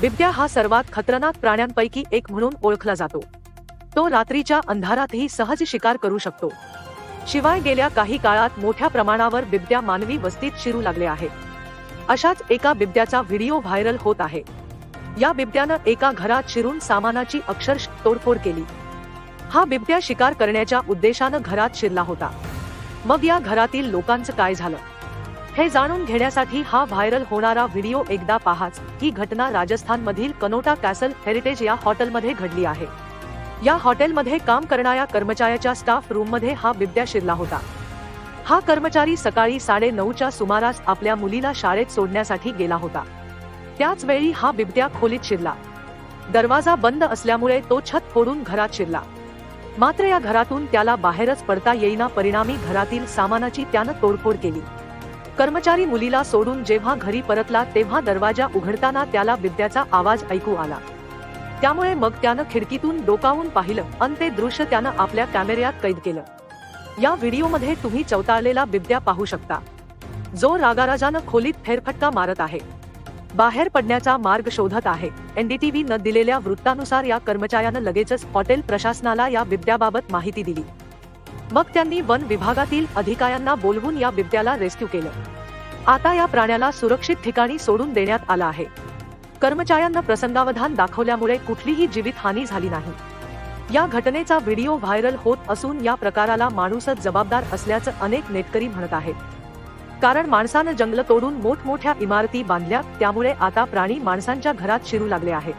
बिबट्या हा सर्वात खतरनाक प्राण्यांपैकी एक म्हणून ओळखला जातो. तो रात्रीच्या अंधारातही सहज शिकार करू शकतो. शिवाय गेल्या काही काळात मोठ्या प्रमाणावर बिबट्या मानवी वस्तीत शिरू लागले आहेत. अशाच एका बिबट्याचा व्हिडिओ व्हायरल होत आहे. या बिबट्यानं एका घरात शिरून सामानाची अक्षरश तोडफोड केली. हा बिबट्या शिकार करण्याच्या उद्देशानं घरात शिरला होता. मग या घरातील लोकांचं काय झालं? हे जाणून घेण्यासाठी हा व्हायरल होणारा व्हिडिओ एकदा पाहाच. ही घटना राजस्थान मधील कनोटा कॅसल हेरिटेज या हॉटेलमध्ये घडली आहे. या हॉटेलमध्ये काम करणाऱ्या कर्मचाऱ्याच्या स्टाफ रूममध्ये हा बिबट्या शिरला होता. हा कर्मचारी सकाळी साडे नऊच्या सुमारास आपल्या मुलीला शाळेत सोडण्यासाठी गेला होता. त्याच वेळी हा बिबट्या खोलीत शिरला. दरवाजा बंद असल्यामुळे तो छत फोडून घरात शिरला. मात्र या घरातून त्याला बाहेरच पडता येईना परिणामी घरातील सामानाची त्यानं तोडफोड केली. कर्मचारी मुलीला सोडून जेव्हा घरी परतला तेव्हा दरवाजा उघडताना त्याला बिद्याचा आवाज ऐकू आला. त्यामुळे मग त्यानं खिडकीतून डोकावून पाहिलं अन ते दृश्य त्यानं आपल्या कॅमेऱ्यात कैद केलं. या व्हिडिओमध्ये तुम्ही चवताळलेला बिबट्या पाहू शकता. जो रागाराजानं खोलीत फेरफटका मारत आहे. बाहेर पडण्याचा मार्ग शोधत आहे. एनडीटीव्ही न दिलेल्या वृत्तानुसार या कर्मचाऱ्यानं लगेचच हॉटेल प्रशासनाला या बिबट्याबाबत माहिती दिली. मग त्यांनी वन विभागातील अधिकाऱ्यांना बोलवून या बिबट्याला रेस्क्यू केलं. आता या प्राण्याला सुरक्षित ठिकाणी सोडून देण्यात आला आहे. कर्मचाऱ्यांना प्रसंगावधान दाखवल्यामुळे कुठलीही जीवितहानी झाली नाही. या घटनेचा व्हिडिओ व्हायरल होत असून या प्रकाराला माणूसच जबाबदार असल्याचं अनेक नेटकरी म्हणत आहेत. कारण माणसानं जंगल तोडून मोठमोठ्या इमारती बांधल्या त्यामुळे आता प्राणी माणसांच्या घरात शिरू लागले आहेत.